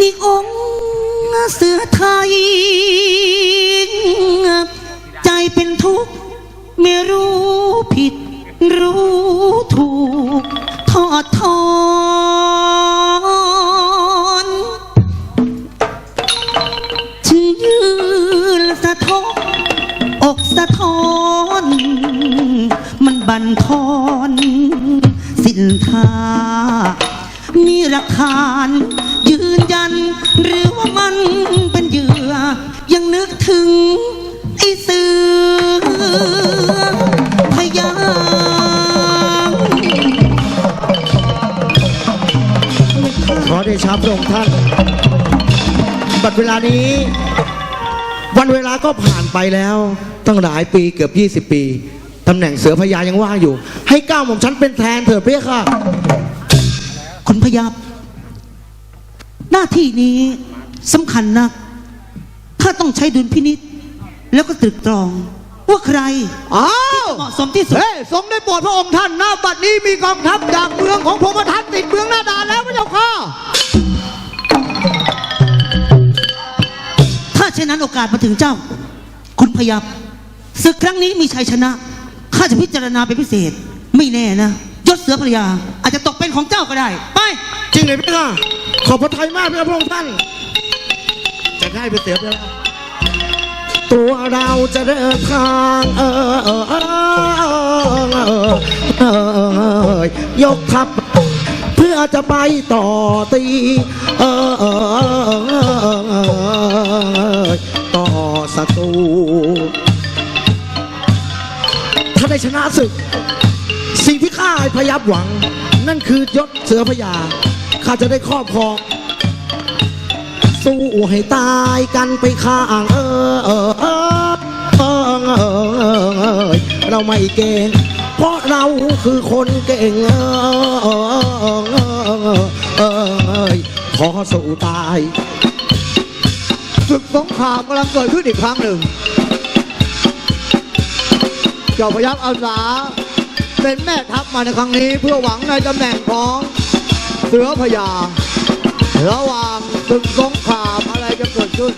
นี่องค์เสือไทย ใจเป็นทุกข์ ไม่รู้ผิด รู้ถูกทอดทอนชื่อยืนสะทบอกสะท้อน มันบันทอนสินทานี่หลักฐา หรือว่ามันเป็นเหยื่อ ยังนึกถึงไอ้เสือพยาขอเดชะพระองค์ท่าน บัดเวลานี้ วันเวลาก็ผ่านไปแล้ว ตั้งหลายปีเกือบ 20 ปี ตำแหน่งเสือพญายังว่างอยู่ ให้ก้าวหม่อมฉันเป็นแทนเถิดเพี่ค่ะ คุณพยา ที่นี้สำคัญนัก ถ้าต้องใช้ดุลพินิษแล้วก็ตรึกตรองว่าใครอ้าวเหมาะสมที่สุด เฮ้ยทรงได้โปรดพระองค์ท่านหน้าบัดนี้มีกองทัพจากเมืองของพรหมทัตติดเมืองหน้าด่านแล้วพระเจ้าค่ะ ถ้าเช่นนั้นโอกาสมาถึงเจ้า คุณพยับศึกครั้งนี้มีชัยชนะ ข้าจะพิจารณาเป็นพิเศษ ไม่แน่นะยศเสือภรรยา อาจจะตกเป็นของเจ้าก็ได้ ไป จริงเลยพี่ค่ะ ขอบพระทัยมากพี่ค่ะพระองค์ท่าน จะให้ไปเสียไปแล้วตัวเราจะเดินทางเออเออเออเออยกทัพเพื่อจะไปต่อตีเออเออต่อศัตรูถ้าได้ชนะศึก สิ่งที่ข้าพยับหวัง นั่นคือยศเสือพญา ข้าจะได้ครอบครอง สู้ให้ตายกันไปข้างเออเออเออเออเออเราไม่เก่ง เพราะเราคือคนเก่งเออเออเออเออเออขอสู้ตายศึกสงครามกำลังเกิดขึ้นอีกครั้งหนึ่ง เจ้าพยัคฆ์อาสาเป็นแม่ทัพมาในครั้งนี้เพื่อหวังในตำแหน่งของ เสือพญาระหว่างศึกสงครามอะไรจะเกิดขึ้น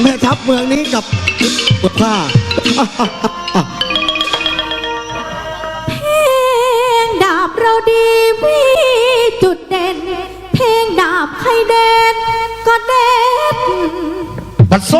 แม่ทัพเมืองนี้กับผ้าเพลงดาบเราดีมีจุดเด่น เพลงดาบใครเด่นก็เด่นปัดซ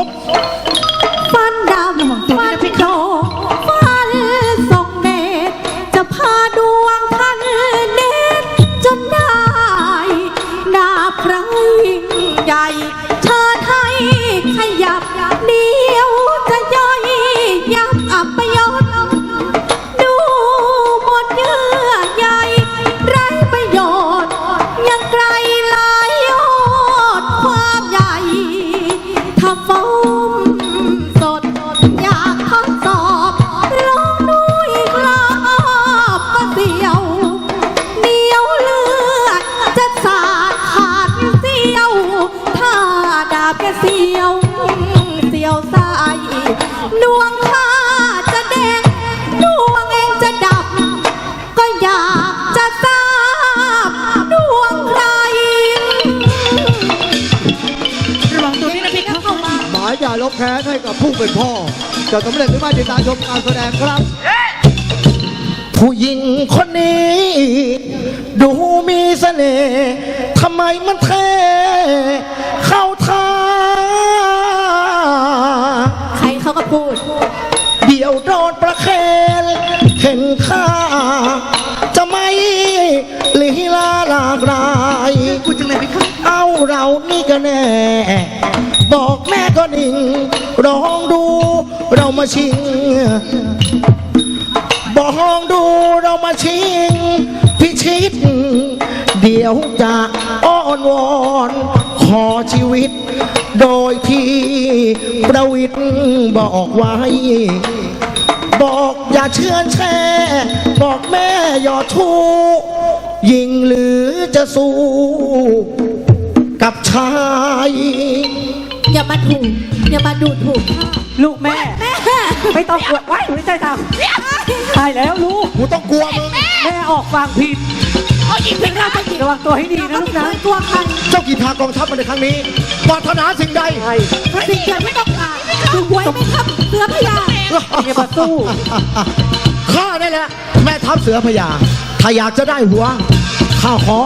แค้นให้กับผู้เป็นพ่อ จะสำเร็จหรือไม่ติดตามชมการแสดงครับ ผู้หญิงคนนี้ ดูมีเสน่ห์ทำไมมันเท่เข้าทางใครเขาก็พูด เดี๋ยวโดนประเคนเห็นค่าจะไม่ลีลาหลากหลายพูดจังเลยพี่เข้าเอาเรานี่ก็แน่ บอกแม่ก็นิ่งร้องดูเรามาชิง บอกลองดูเรามาชิง พิชิต เดี๋ยวจะอ้อนวอน ขอชีวิต โดยที่ประวิตรบอกไว้ บอกอย่าเชื่อแช่ บอกแม่อย่าทูยิงหรือจะสู้ กับชาย อย่ามาถูกอย่ามาดูถูกข้าลูกแม่แม่ไม่ต้องกลัวว้ายไม่ใช่ทำใช่แล้วลูก กูต้องกลัวมึง แม่ออกฟังผิดถึงหน้าจะกินระวังตัวให้ดีนะลูกนะกลัวใครเจ้ากีทากองทัพมาในครั้งนี้ปรารถนาสิ่งใดใช่สิ่งเดียวไม่ต้องการคือไว้ไหมครับเสือพญาเนี่ยมาสู้ข้าได้แหละแม่ทัพเสือพญาถ้าอยากจะได้หัวข้าขอ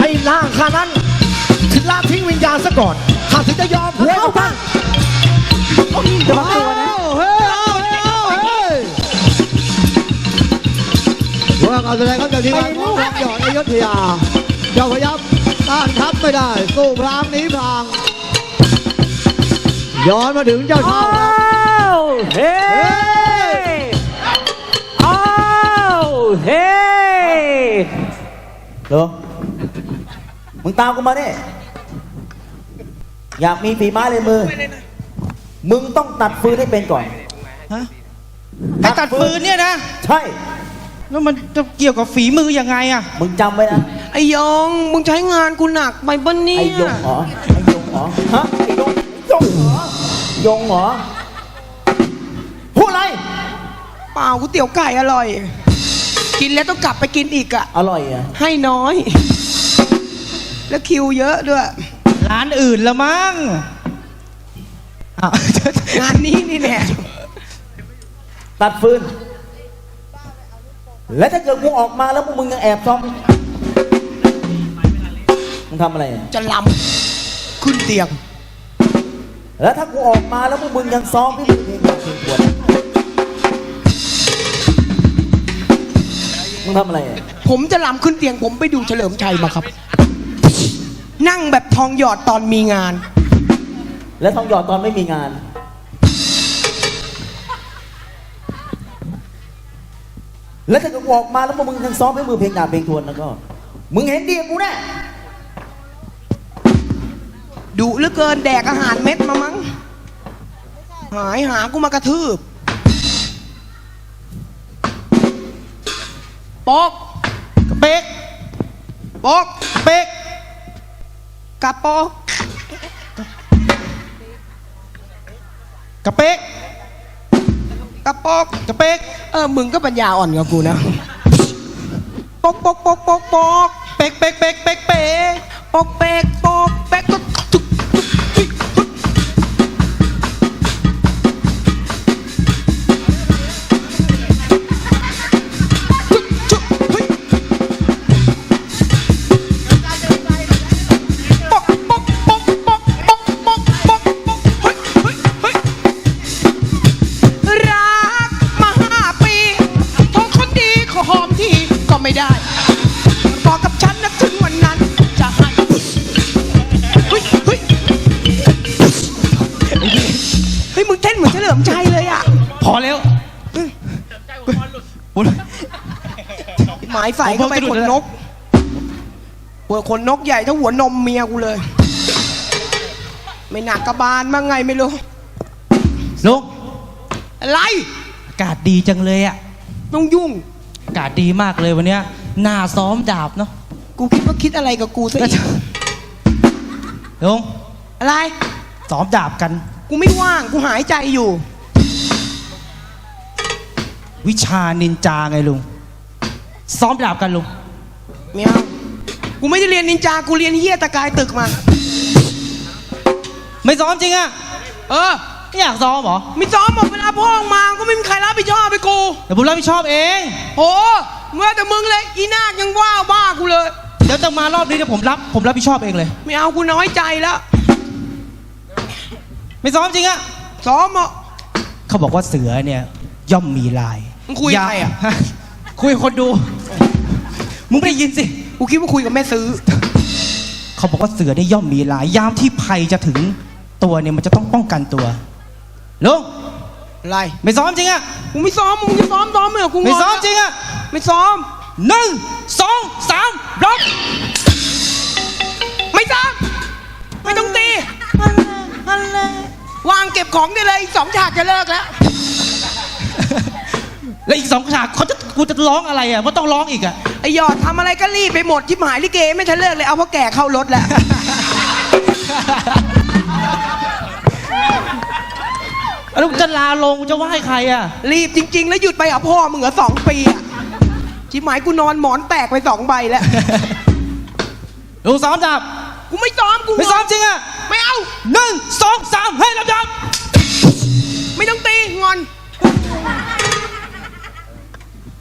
ให้ล่างข้านั้นถึงลาทิ้งวิญญาณซะก่อนข้า ถึงจะยอมหัวกับท่านจะมาตัวนะเฮ้ยเอาเฮ้ยเอาเฮ้ยว่าการแสดงครับจากทีมงานของรักหยอดอยุธยา เจ้าพยับต้านทัพไม่ได้สู้พรางหนีพรางย้อนมาถึงเจ้าเท่าครับอ้าวเฮ้อ้าวเฮ้เหรอมึงตามกูมาเนี่ย อยากมีฝีไม้ลายมือ มึงต้องตัดฟืนให้เป็นก่อนไอ้ตัดฟืนเนี่ยนะ ใช่ แล้วมันจะเกี่ยวกับฝีมือยังไงอะมึงจำไว้นะ ไอ้ยองมึงใช้งานกูหนักไปปะเนี่ไอ้ยยงเหรอ ไอ้ยงเหรอ ฮะ ไอ้ยงยงเหรอยงเหรอ พูดอะไร เปล่าก๋วยเตี๋ยวไก่อร่อย กินแล้วต้องกลับไปกินอีกอะอร่อยอะ ให้น้อย แล้วคิวเยอะด้วย ร้านอื่นละมั้งอ้าว งานนี้นี่แน่ตัดฟืน และถ้าเกิดกูออกมาแล้วพวกมึงยังแอบซ้อมมึงทำอะไรอะจะลำขึ้นเตียง แล้วถ้ากูออกมาแล้วพวกมึงยังซ้อมพี่มึงเพลงเพลงควรมึงทำอะไรอะผมจะลำขึ้นเตียงผมไปดูเฉลิมชัยมาครับ นั่งแบบทองหยอดตอนมีงาน แล้วทองหยอดตอนไม่มีงาน แล้วถ้าเกิดกูออกมาแล้วพวกมึงยังซ้อมให้มือเพลงดาบเพลงทวนแล้วก็ มึงเห็นดีกับกูแน่ดุเหลือเกินแดกอาหารเม็ดมามั้ง หายหากูมากระทืบปอกกระเป๊กปอกเป๊ก กระปอกกระเป๊กกระปอกกระเป๊กเออมึงก็ปัญญาอ่อนกับกูนะปอกปอกปอกปอกปอกเป๊กเป๊กเป๊กเป๊กเป๊กปอกเป๊กปอกเป๊กก็จุกายใส่เข้าไปขนนกหัวขนนกใหญ่เท่าหัวนมเมียกูเลย ไม่หนักกระบาลบ้างไงไม่รู้ลุงอะไรอากาศดีจังเลยอะต้องยุ่งอากาศดีมากเลยวันเนี้ยหน้าซ้อมดาบเนาะกูคิดว่าคิดอะไรกับกูซะอีกลุงอะไรซ้อมดาบกัน กูไม่ว่างกูหายใจอยู่ วิชานินจาไงลุง ซ้อมดาบกันลุงไม่เอากูไม่ได้เรียนนินจา กูเรียนเฮียตะกายตึกมา ไม่ซ้อมจริงอะเออ ไม่อยากซ้อมเหรอไม่ซ้อมหมดเวลาพ่อออกมาก็ไม่มีใครรับผิดชอบไปกู เดี๋ยวผมรับผิดชอบเอง โห เมื่อแต่มึงเลยอีนาคยังว่าบ้ากูเลย เดี๋ยวจะมารอบนี้เดี๋ยวผมรับผมรับผิดชอบเองเลย ไม่เอากูน้อยใจแล้ว ไม่ซ้อมจริงอะซ้อมอะ เขาบอกว่าเสือเนี่ยย่อมมีลายมึงคุยกับใครอะฮ คุยกับคนดู มึงไม่ได้ยินสิ กูคิดว่าคุยกับแม่ซื้อ เขาบอกว่าเสือเนี่ยย่อมมีลาย ยามที่ภัยจะถึงตัวเนี่ยมันจะต้องป้องกันตัวลุงอะไร ไม่ซ้อมจริงอะกูไม่ซ้อม มึงจะซ้อมซ้อมเหรอกูงไม่นซ้อมจริงอะไม่ซ้อมหนึ่งสองสามล็อก ไม่ซ้อม ไม่ต้องตี วางเก็บของได้เลยอีกสองฉากจะเลิกแล้ว แล้วอีกสองฉากเขาจะกูจะร้องอะไรอะว่าต้องร้องอีกอะไอหยอดทำอะไรก็รีบไปหมดชิบหายลิเกไม่ทันเลิกเลยเอาเพราะแก่เข้ารถแล้วเแล้วจะลาลงจะไหว้ใครอะ รีบจริง ๆ แล้วหยุดไปหาพ่อมึงเหรอสองปีอะชิบหมายกูนอนหมอนแตกไปสองใบแล้วลุงซ้อมดับกูไม่ซ้อมกูไม่ซ้อมจริงอะไม่เอาหนึ่งสองสามให้ลำดับ ไม่ต้องตีงอน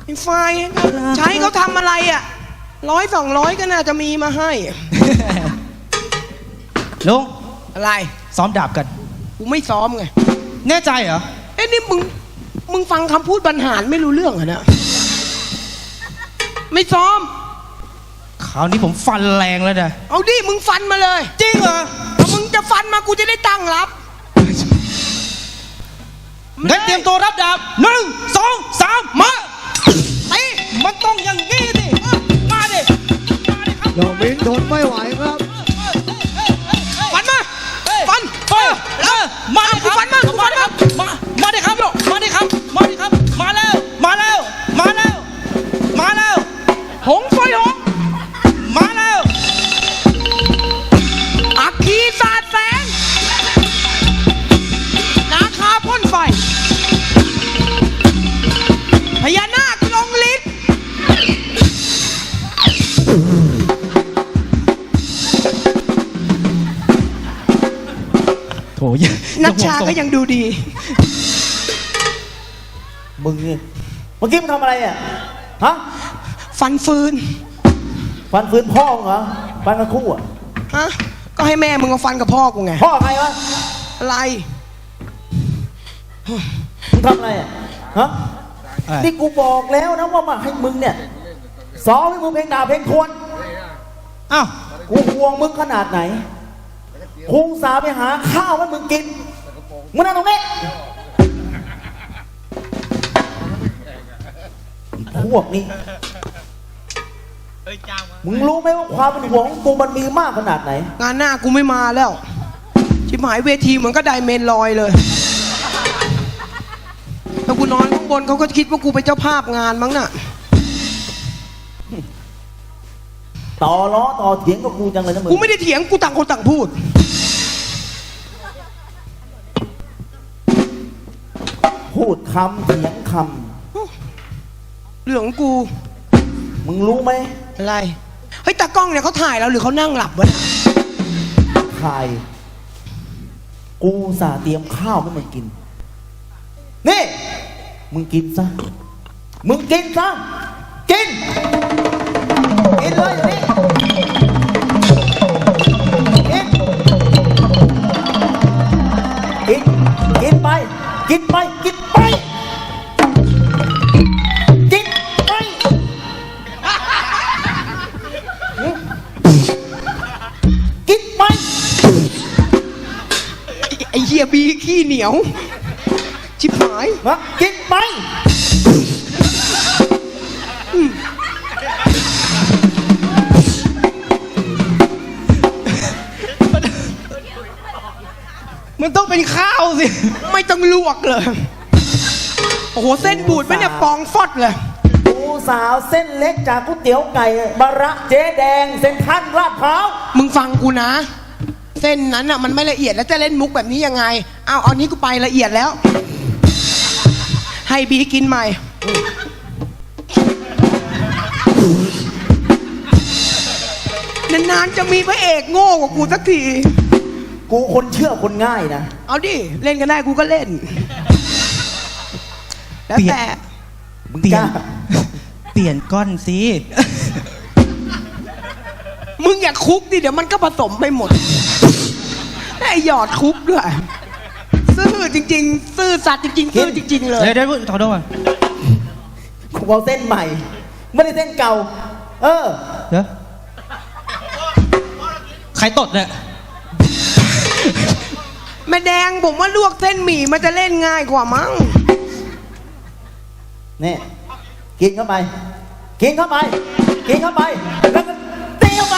ไอ้ไฟใช้เขาทำอะไรอะร้อยสองร้อยก็น่าจะมีมาให้ ลุงอะไร ซ้อมดาบกัน กูไม่ซ้อมไง แน่ใจเหรอ เอ้นี่มึง มึงฟังคำพูดบรรหารไม่รู้เรื่องเหรอเนี่ย ไม่ซ้อม คราวนี้ผมฟันแรงแล้วนะ เอาดิ มึงฟันมาเลย จริงเหรอถ้ามึงจะฟันมากูจะได้ตั้งรับงั้นเตรียมตัวรับดาบหนึ่งสองสามมาไอ้ มันต้องอย่างนี้ดิมาดิมาดิครับน้องมิ้นทนไม่ไหวครับ ฟันมาฟันเฮ้ยเออมาดิครับฟันมากูฟันมามามาดิครับมาดิครับมาดิครับ มาแล้ว มาแล้ว มาแล้ว มาแล้ว หงไฟหง นักชาก็ยังดูดี มึงนี่เมื่อกี้มึงทำอะไรอะฮะฟันฟืน ฟันฟืนพ่อมึงเหรอฟันกันคู่อะฮะก็ให้แม่มึงมาฟันกับพ่อกูไงพ่อใครวะอะไรมึงทำอะไรอะฮะอะไรนี่กูบอกแล้วนะว่ามาให้มึงเนี่ยซ้อมให้มึงเพลงด่าเพลงทวนอ้าวกูห่วงมึงขนาดไหนคุงสาห์ไปหาข้าวให้มึงกิน มึงนั่งตรงนี้พวกนี้มึงรู้ไหมว่าความเป็นห่วงของกูมันมีมากขนาดไหน งานหน้ากูไม่มาแล้ว ชิบหายเวทีเหมือนก็ไดเมนลอยเลย แล้วกูนอนข้างบนเขาก็คิดว่ากูเป็นเจ้าภาพงานมั้งน่ะ ต่อล้อต่อเถียงกับกูจังเลยนะมึง กูไม่ได้เถียงกูต่างคนต่างพูด พูดคำเถียงคเรื่องของกูำมึงรู้ไหมอะไร เฮ้ยตากล้องเนี่ยเขาถ่ายเราหรือเขานั่งหลับวะเนี่ยใครกูสาห์เตรียมข้าวให้มึงกิน นี่ มึงกินซะ มึงกินซะ กิน กินเลยเดี๋ยวนี้กิน กิน กินไป กินไป กินไป กินไปกินไป ไอ้ไอ้เฮียบีขี้เหนียว ชิบหาย ฮะ กินไป มันต้องเป็นข้าวสิ ไม่ต้องลวกเลย โอ้โห เส้นบูดไหมเนี่ยฟองฟอดเลยปูสาวเส้นเล็กจากก๋วยเตี๋ยวไก่บาระเจ๊แดง เส้นท่านลาดพร้าว มึงฟังกูนะ เส้นนั้นอะมันไม่ละเอียดแล้วจะเล่นมุกแบบนี้ยังไงอ้าวเอานี้กูไปละเอียดแล้ว ให้บีกินใหม่ นานๆจะมีพระเอกโง่กว่ากูสักที กูคนเชื่อคนง่ายนะ เอาดิ เล่นกันได้กูก็เล่น แล้วเปลี่ยนแต่มึงเปลี่กยนล้า เปลี่ยนก้อนสิ มึงอย่าคุกดิ เดี๋ยวมันก็ผสมไปหมด ไอ้หยอดคุกด้วย ซื่อจริง ๆ ซื่อสัตย์จริง ๆ ซื่อจริง ๆ เลย เดี๋ยวเดี๋ยวขอโทษก่อนกูเอาเส้นใหม่ ไม่ได้เส้นเก่า เออ เดี๋ยวใครตดเนี่ย แม่แดงผมว่าลวกเส้นหมี่มันจะเล่นง่ายกว่ามั้ง นี่กินเข้าไป กินเข้าไป กินเข้าไป แล้วก็ตีเข้าไป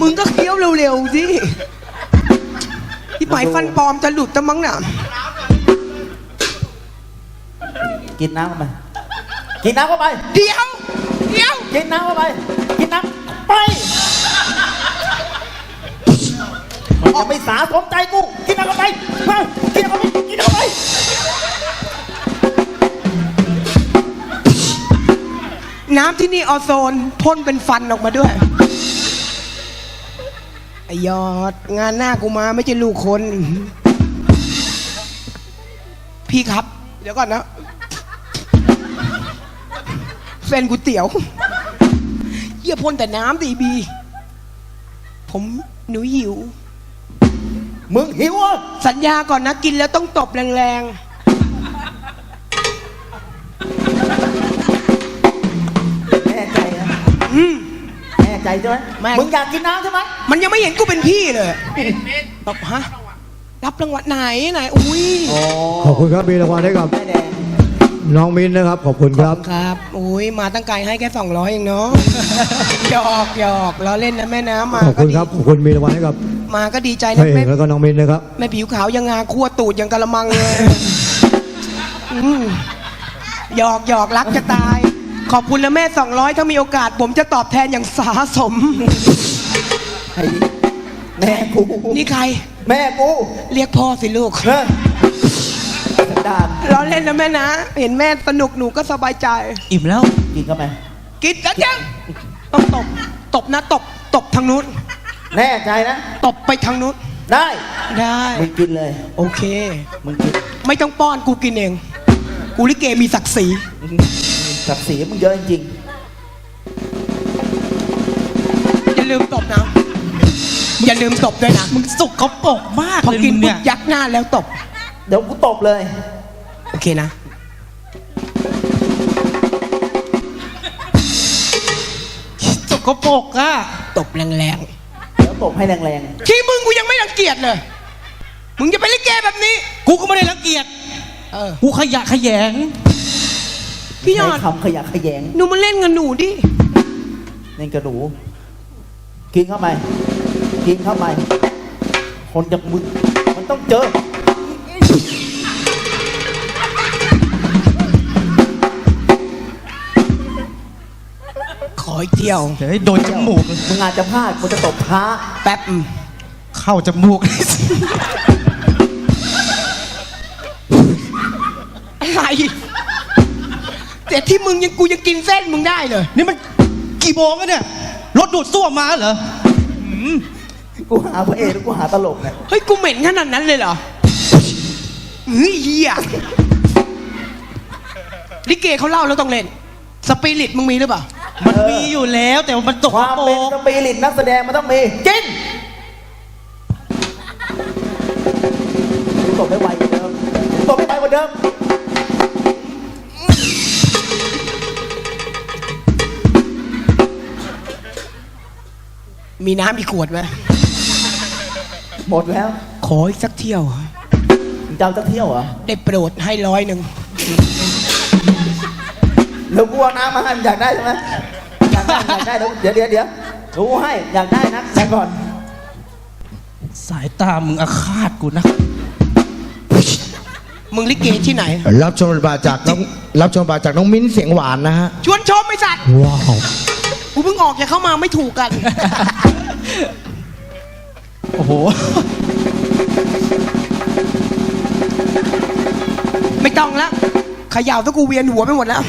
มึงก็เคี้ยวเร็วๆสิที่ปลายฟันปลอมจะหลุดตะมั้งน่ะ กินน้ำเข้าไป กินน้ำเข้าไป เดี๋ยว เดี๋ยว กินน้ำเข้าไป กินน้ำไป มันจะไม่สาสมใจกูกินเอาเข้าไปมากินเอาไปกินเอาเข้าไปน้ำที่นี่ออโซนพ่นเป็นฟันออกมาด้วยไอยอด งานหน้ากูมาไม่ใช่ลูกคน พี่ครับ เดี๋ยวก่อนนะเส้นก๋วยเตี๋ยวเยี่ยพ่นแต่น้ำดีบี ผมหนูหิว มึงหิวอะสัญญาก่อนนะกินแล้วต้องตบแรงแน่ใจนะๆอืมแน่ใจใช่ไหมแม่มึงอยากกินน้ำใช่ไหมมันยังไม่เห็นกูเป็นพี่เลยตบฮะรับรางวัลไหนไหนอุ้ย ขอบคุณครับมีรางวัลให้กับแม่แดง น้องมิ้นนะครับ ขอบคุณครับ ครับอุ้ยมาตั้งไกลให้แค่สองร้อยเองเนาะ หยอกหยอกล้อเล่นนะแม่น้ำมาขอบคุณครับ ขอบคุณมีรางวัลให้กับมาก็ดีใจพนะระเอแม่กแล้วก็น้องมิ้นนะครับ แม่ผิวขาวยังงาคั่วตูดยังกะละมังเลยอืมหยอกหยอกรักจะตาย ขอบคุณนะแม่สองร้อยถ้ามีโอกาส ผมจะตอบแทนอย่างสาสม ไอ้แม่กูนี่ใคร แม่กูเรียกพ่อสิลูก เฮ้ยสัน ดานเราเล่นนะแม่นะ เห็นแม่สนุกหนูก็สบายใจ อิ่มแล้ว กินเข้าไป กินแล้วยังต้องตบ ตบนะตบ ตบทางนู้น แน่ใจนะ ตบไปทางนู้น ได้ ได้ มึงกินเลย โอเค มึงกิน ไม่ต้องป้อนกูกินเอง กูลิเกมีศักดิ์ศรี ศักดิ์ศรีมึงเยอะจริงอย่าลืมตบนะ อย่าลืมตบด้วยนะ มึงสุกเขาปรกมากพอเลยกินมึงปุ๊เนี่บยยักหน้าแล้วตบๆเดี๋ยวกูตบเลยโอ เคนะสุกเขาปรกอะตบแรงเดี๋ยวตบให้แรงๆ ที่มึงกูยังไม่รังเกียจเลย มึงจะไปลิเกแบบนี้ กูก็ไม่ได้รังเกียจเออกูขยะแขยงๆพี่ยอดใช้คำขยะแขยงหนูมาเล่นกับหนูดิ นี่กระดูกินเข้าไปกินเข้าไป คนจากมึงมันต้องเจอ ออีกเที่ยวเดี๋ยวให้โดนจมูก มึงอาจจะพลาดกูจะตบท้าแป๊บอืมเข้าจมูก อะไรแต่ที่มึงยังกูยังกินเส้นมึงได้เลย นี่มันกี่โมงแล้วเนี่ย รถดูดซ่วมมาเหรอกูหาพระเอกหรือกูหาตลกเนี่ยเฮ้ย กูเหม็นขนาดนั้นเลยเหรอเฮ้ยเฮียลิเกเขาเล่าแล้วต้องเล่น สปิริตมึงมีหรือเปล่า มันมีอยู่แล้วแต่ว่ามันตกความโปรเป็นกสปิริตนักแสดงมันต้องมีกินกูตบได้ไวกว่าเดิมกูตบได้ไวกว่าเดิมมีน้ำอีกขวดไหมหมดแล้ว ขออีกสักเที่ยวมึงจะเอาสักเที่ยวเหรอ ได้โปรดให้ร้อยหนึ่งเดี๋ยวกูเอาน้ำมาให้มึงอยากได้ใช่ไหม อยากได้อยากได้เดี๋ยวเดี๋ยวเดี๋ยวเดี๋ยวกูให้อยากได้นะแต่ก่อน สายตามึงอาฆาตกูนะ มึงลิเกที่ไหน รับชมบทบาทจากน้องรับชมบทบาทจากน้องมิ้นเสียงหวานนะฮะ ชวนชมไอ้สัตว์ว้าวกูเพิ่งออกอย่าเข้ามาไม่ถูกกัน โอ้โห ไม่ต้องแล้วเขย่าตะกูเวียนหัวไปหมดแล้ว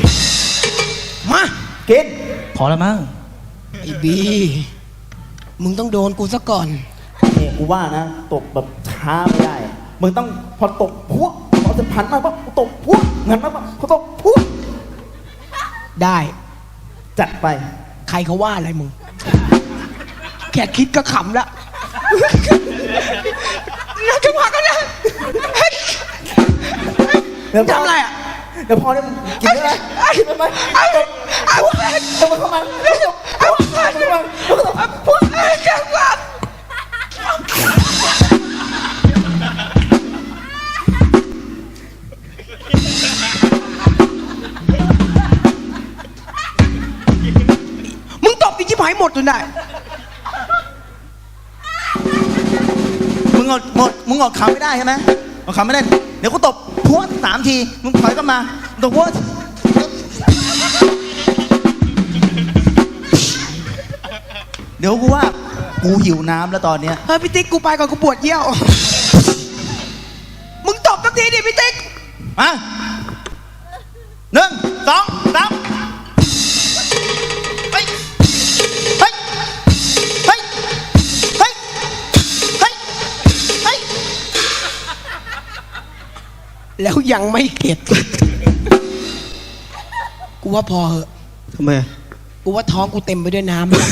มา กินพ อแล้วมั้งไอ้บี มึงต้องโดนกูซะก่อน เนี่ยกูว่านะ ตกแบบช้าไม่ได้ มึงต้องพอตกพวกพอจะพันมาปั๊บตกพวกเงินมาปั๊บพอตกพวกได้ จัดไป ใครเขาว่าอะไรมึง แค่คิดก็ขำละน่าจะมากันนะเฮ้ยเดี๋ยวทำอะไรอะเดี๋ยวพอเนี่ยกินได้ไหมกินได้ไหมเอาเอาเอามาเข้ามาเอามาเข้ามาเอามาเข้ามาจังหวะมึงตบอีกชิบหายหมดจนได้มึงอดหมดมึงอดขำไม่ได้ใช่ไหมอดขำไม่ได้ เดี๋ยวกูตบพวดสามที มึงถอยกลับมา ตบพวดเดี๋ยวกูว่ากูหิวน้ำแล้วตอนเนี้ย เฮ้ยพี่ติ๊กกูไปก่อนกูปวดเยี่ยว มึงตบสักทีดิพี่ติ๊ก มาหนึ่งสองสามเฮ้ยเฮ้ยเฮ้ยเฮ้ยเฮ้ยเฮ้ยแล้วยังไม่เข็ด กูว่าพอเหอะ ทำไมกูว่าท้องกูเต็มไปด้วยน้ำแล้ว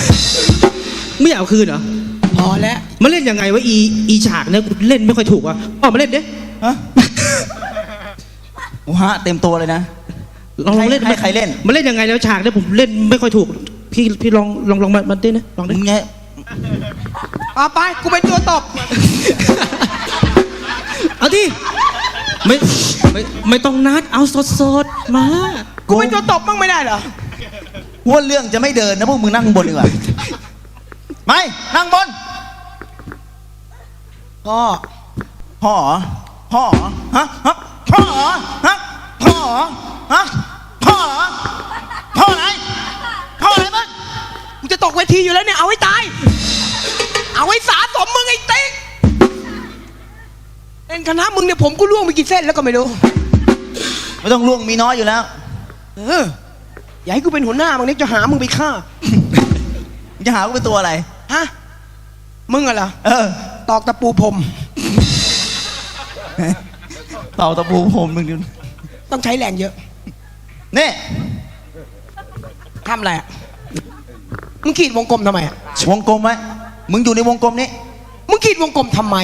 ไม่เอาคืนเหรอพอแล้ว มาเล่นยังไงวะอีอีฉากเนี่ยกูเล่นไม่ค่อยถูกวะออกมาเล่นดิฮะโอ้ฮะเต็มตัวเลยนะ ลองลองเล่นให้ใครเล่น มาเล่นยังไงแล้วฉากเนี่ยผมเล่นไม่ค่อยถูก พี่พี่ลองลองลองมามาเต้นนะลองมึดิงไงเอาไป กูเป็นตัวตบ เอาดิไม่ไม่ไม่ต้องนัดเอาสดสดๆมา กูเป็นตัวตบบ้างไม่ได้เหรอว่าเรื่องจะไม่เดินนะพวกมึงนั่งบนดีกว่าไม่นั่งบน พ่อ พ่อเหรอพ่อเหรอฮะฮะพ่อเหรอฮะพ่อเหรอฮะพ่อเหรอพ่อไหนพ่อไหนมึงกูจะตกเวทีอยู่แล้วเนี่ย เอาให้ตาย เอาให้สาสมมึงไอ้ติ๊กเล่นคณะมึงเนี่ยผมก็ล่วงไปกี่เส้นแล้วก็ไม่รู้ ไม่ต้องล่วงมีน้อยอยู่แล้ว เออ อย่าให้กูเป็นหัวหน้ามึงเนี่ยจะหามึงไปฆ่า มึงจะหากูเป็นตัวอะไร ฮะ มึงอะเหรอเออ ตอกตะปูพรมเต่าตะปูผมมึงดูต้องใช้แรงเยอะนี่ทำอะไรอะมึงขีดวงกลมทำไมอะวงกลมไว้มึงอยู่ในวงกลมนี้มึงขีดวงกลมทำไม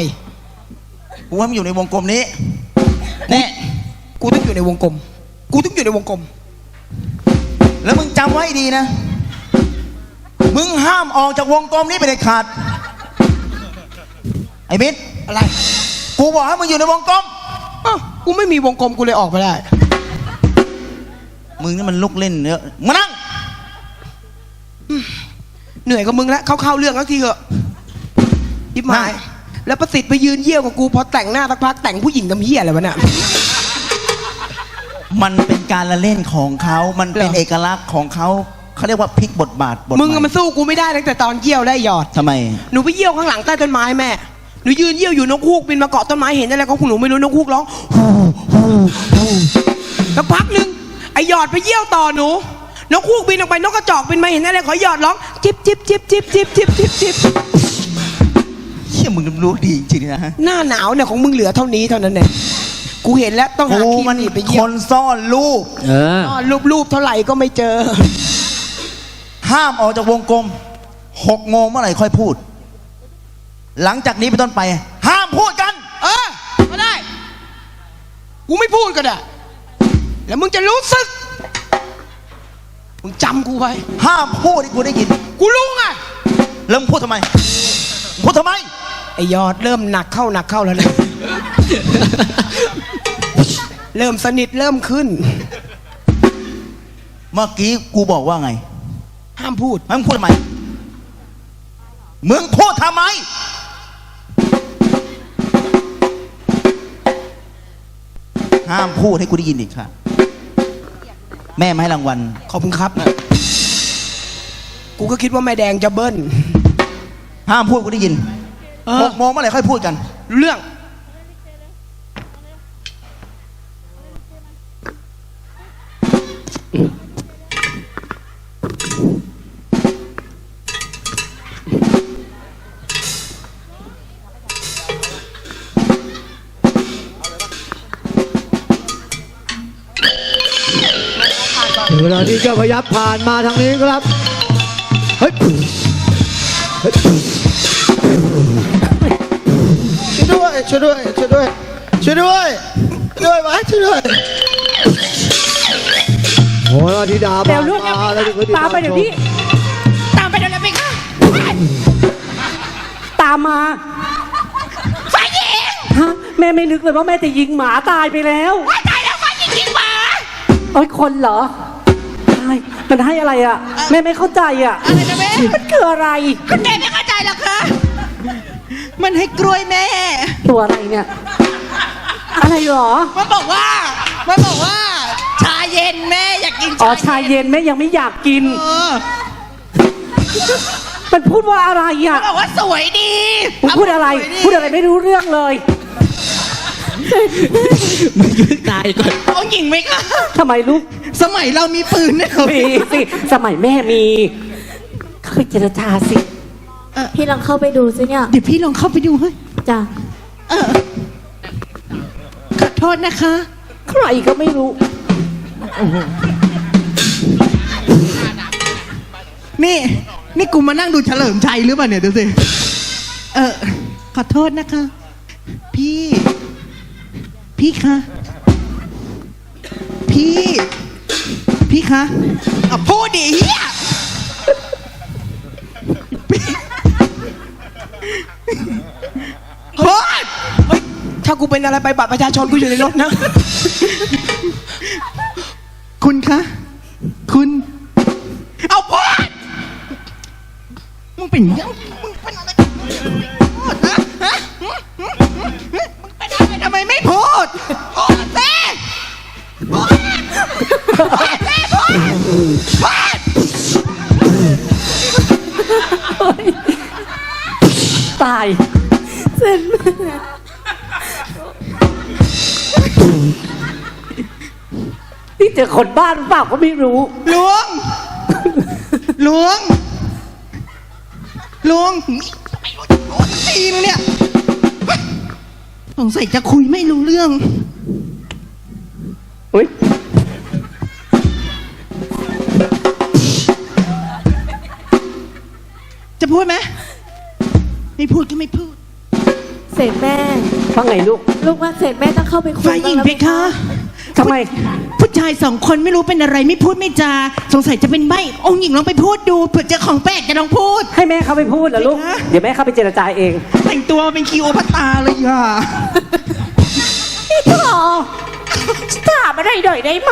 กูว่ามึงอยู่ในวงกลมนี้นี่กูต้องอยู่ในวงกลม กูต้องอยู่ในวงกลม แล้วมึงจำไว้ดีนะ มึงห้ามออกจากวงกลมนี้ไปเด็ดขาด ไอ้มิตรอะไร กูบอกให้มึงอยู่ในวงกลม อ้าวกูไม่มีวงกลมกูเลยออกมาได้ มึงนี่มันลุกเล่นเยอะมานั่ง เหนื่อยกับมึงแล้วเข้าๆเรื่องแล้วทีเถอะยิบหมาย แล้วประสิทธิ์ไปยืนเยี่ยวกับกูพอแต่งหน้าสักพักแต่งผู้หญิงกับเหี้ยอะไรวะเนี่ย มันเป็นการละเล่นของเขา มันเป็นเหรอเอกลักษณ์ของเขาเขาเรียกว่าพลิกบทบาทบทมึงใหอะมันสู้กูไม่ได้ตั้งแต่ตอนเยี่ยวได้หยอด ทำไม หนูไปเยี่ยวข้างหลังใต้ต้นไม้แม่ หนูยืนเยี่ยวอยู่นกฮูกบินมาเกาะต้นไม้เห็นอะไรของหนูไม่รู้นกฮูกร้องฮูฮูฮูสักพักหนึ่งไอหยอดไปเยี่ยวต่อหนู นกฮูกบินออกไปนกกระจอกบินมาเห็นอะไรขอหยอดร้องจิบจิบจิบจิบจิบจิบจิบจิบเชี่ยมึงรู้ดีจริงๆนะ หน้าหนาวเนี่ยของมึงเหลือเท่านี้เท่านั้นเอง กูเห็นแล้วต้องหากูครีมมันหนีบไปคเยี่ยวนซ่อนรูป เออ อ้อรูปรูปเท่าไหร่ก็ไม่เจอ ห้ามออกจากวงกลมหกโมงเมื่อไหร่ค่อยพูด หลังจากนี้เป็นต้นไป ห้ามพูดกัน เออก็ได้ กูไม่พูดก็ได้ แล้วมึงจะรู้สึก มึงจำกูไว้ ห้ามพูดให้กูได้ยิน กูรู้ไง แล้วมึงพูดทำไมมึงพูดทำไม ไอยอดเริ่มหนักเข้าหนักเข้าแล้วนะ เริ่มสนิทเริ่มขึ้น เมื่อกี้กูบอกว่าไงห้ามพูดมึงพูดทำไมมึงพูดทำไม ห้ามพูดให้กูได้ยินอีกค่ะ แม่มาให้รางวัล ขอบคุณครับ กูก็คิดว่าแม่แดงจะเบิ้ลห้ามพูดกูได้ยินเออ หกโมงเมื่อไหร่ค่อยพูดกัน รู้เรื่องถึง เวลาที่เจ้าพยับผ่านมาทางนี้ครับเฮ้ยเฮ้ยช่วยด้วย ช่วยด้วย ช่วยด้วย ช่วยด้วย ช่วยด้วยวะช่วยด้วยโหราธิดาเดี๋ยวลูกมาแล้วที่ตามไปเดี๋ยวพี่ตามไปเดี๋ยวนี้พี่ค่ะตามมาไฟยิงฮะแม่ไม่นึกเลยว่าแม่จะยิงหมาตายไปแล้ว ตายแล้วไฟยิงยิงหมา โอ้ยคนเหรอใช่ มันให้อะไรอะ แม่ไม่เข้าใจอะ อะไรนะแม่ มันคืออะไร คุณแม่ไม่เข้าใจหรอกคะ มันให้กล้วยแม่ ตัวอะไรเนี่ย อะไรเหรอ มันบอกว่า มันบอกว่า ชาเย็นแม่อยากกินอ๋อ ชาชาเย็นแม่ยังไม่อยากกิน เออมันพูดว่าอะไรอะบอกว่าสวยดีมึงพูดอะไร พูดอะไรไม่รู้เรื่องเลย มันยืดตายก่อนองค์หญิงไหมคะทำไมลูกสมัยเรามีปืนเนี่ยเหรอมีสิสมัยแม่มีเคยเจรจาสิพี่ลองเข้าไปดูสิเนี่ยเดี๋ยวพี่ลองเข้าไปดูเฮ้ยจ้ะขอโทษนะคะ ใครก็ไม่รู้ นี่ นี่กูมานั่งดูเฉลิมชัยหรือเปล่าเนี่ยดูสิ เออ ขอโทษนะคะ พี่ พี่คะ พี่ พี่คะอะพูดดิเฮียพูดเฮ้ยถ้ากูเป็นอะไรไปบัตรประชาชนกูอยู่ในรถนะ คุณคะ คุณ เอาพูดมึงเป็นยัง ตาย เสร็จแม่นี่เจอคนบ้านหรือเปล่าก็ไม่รู้หลวงหลวงหลวงตีนงเนี่ยสงสัยจะคุยไม่รู้เรื่อง อุ้ย จะพูดไหมไม่พูดก็ไม่พูด เสร็จแม่ ว่าไงลูกลูกว่าเสร็จแม่ต้องเข้าไปคุยฝ่ายหญิงบ้เพแล้วคะทำไม ผู้ชายสองคนไม่รู้เป็นอะไรไม่พูดไม่จา สงสัยจะเป็นใบองค์หญิงลองไปพูดดูเผื่อเจอของแปลกจะลองพูด ให้แม่เข้าไปพูดเหรอลูกไม่นะเดี๋ยวแม่เข้าไปเจรจาเอง แต่งตัวเป็นคีโอพัตตราเลยอะพ่อถามอะไรหน่อยได้ไหม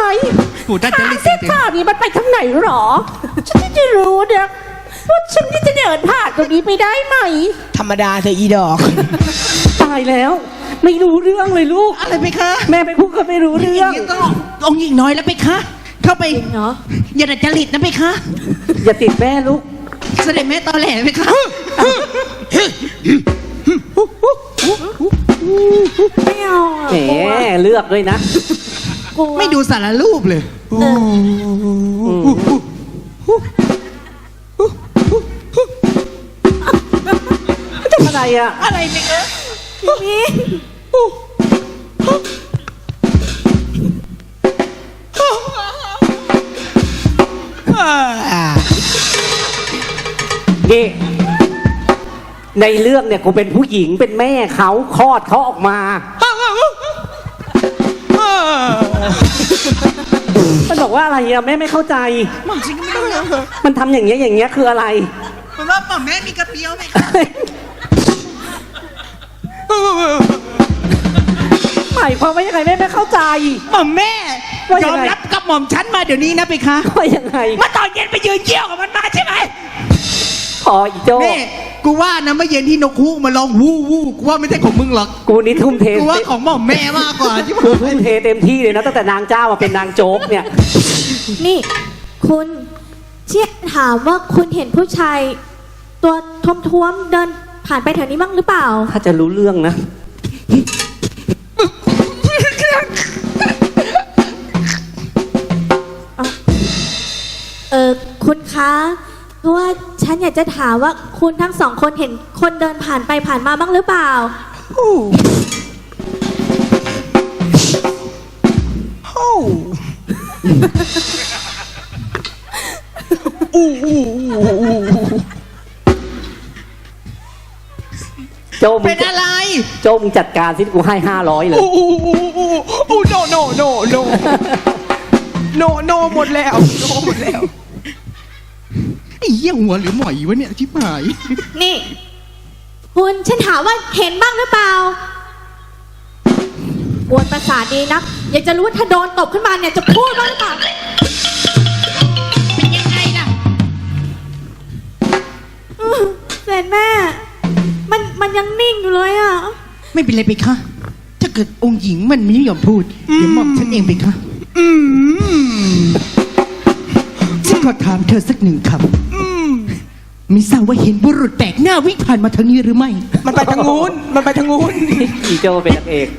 พูดได้จะรีบเส้นทางนี้มันไปทางไหนหรอ ฉันจะรู้เนี่ย ว่าฉันที่จะเดินผ่านตรงนี้ไปได้ไหม ธรรมดาเธออีดอก ตายแล้ว ไม่รู้เรื่องเลยลูก อะไรไปคะแม่ไปพูดก็ไม่รู้อเรื่ย่าองงนี้ต้ององค์หญิงน้อยแล้วไปคะ เข้าไปจริงเหรอ อย่าดัดจริตนะไปคะ อย่าติดแม่ลูก เสด็จแม่ตอแหลไปคะไม่เอาอะแหมกลัวเลือกด้วยนะ กลัวไม่ดูสารรูปเลย เออ อะไรอะ อะไรไปคะพี่นี่ในเรื่องเนี่ยกูเป็นผู้หญิงเป็นแม่เขาคลอดเขาออกมา มันบอกว่าอะไรอะแม่ไม่เข้าใจ หม่อมฉันก็ไม่รู้เรื่องมันทำอย่างเงี้ยอย่างเงี้ยคืออะไรมันว่าหม่อมแม่มีกระเปียวไหมคะ หมายความว่ายังไงแม่ไม่เข้าใจ หม่อมแม่ว่ายังยอมไง รับกับหม่อมฉันมาเดี๋ยวนี้นะไปคะว่ายังไงเมื่อตอนเย็นไปยืนเยี่ยวกับมันมาใช่ไหมพออีโจนี่กูว่านะเมื่อเย็นที่นกฮูกมาลองวู้วู้กูว่าไม่ใช่ของมึงหรอกกูนี่ทุ่มเทกูว่าของหม่อมแม่มากกว่าที่กูทุ่มเทเต็มที่เลยนะตั้งแต่นางเจ้ามาเป็นนางโจ๊กเนี่ยนี่ คุณเชี่ยถามว่าคุณเห็นผู้ชาย ตัวท้วมๆเดิน ผ่านไปแถวนี้บ้างหรือเปล่า ถ้าจะรู้เรื่องนะ เออคุณคะคือว่าฉันอยากจะถามว่าคุณทั้งสองคนเห็นคนเดินผ่านไปผ่านมาบ้างหรือเปล่า โจมึเป็งนอะไร โจมึงจัดการสิกูให้ห้าร้อยเลย อู้อู้อู้อู้อู้โนโนโนโนโนโนหมดแล้วโนหมดแล้วไอ้เหี้ยหัวหรือหมอยวะเนี่ยชิบหาย นี่ คุณฉันถามว่าเห็นบ้างหรือเปล่าบวนประสาทดีนัก อยากจะรู้ว่าถ้าโดนตบขึ้นมาเนี่ยจะพูดบ้างหรือเปล่าเป็นยังไงล่ะอื้อเสร็จแม่ มันมันยังนิ่งอยู่เลยอะ ไม่เป็นไรไปคะถ้าเกิดองค์หญิงมันไม่ยอมพูด เดี๋ยวหม่อมฉันเองไปคะฉันขอถามเธอสักหนึ่งคำไม่ทราบว่าเห็นบุรุษแปลกหน้าวิ่งผ่านมาทางนี้หรือไม่ มันไปทางนู้นมันไปทางนู้นอีโจเป็นนางเอก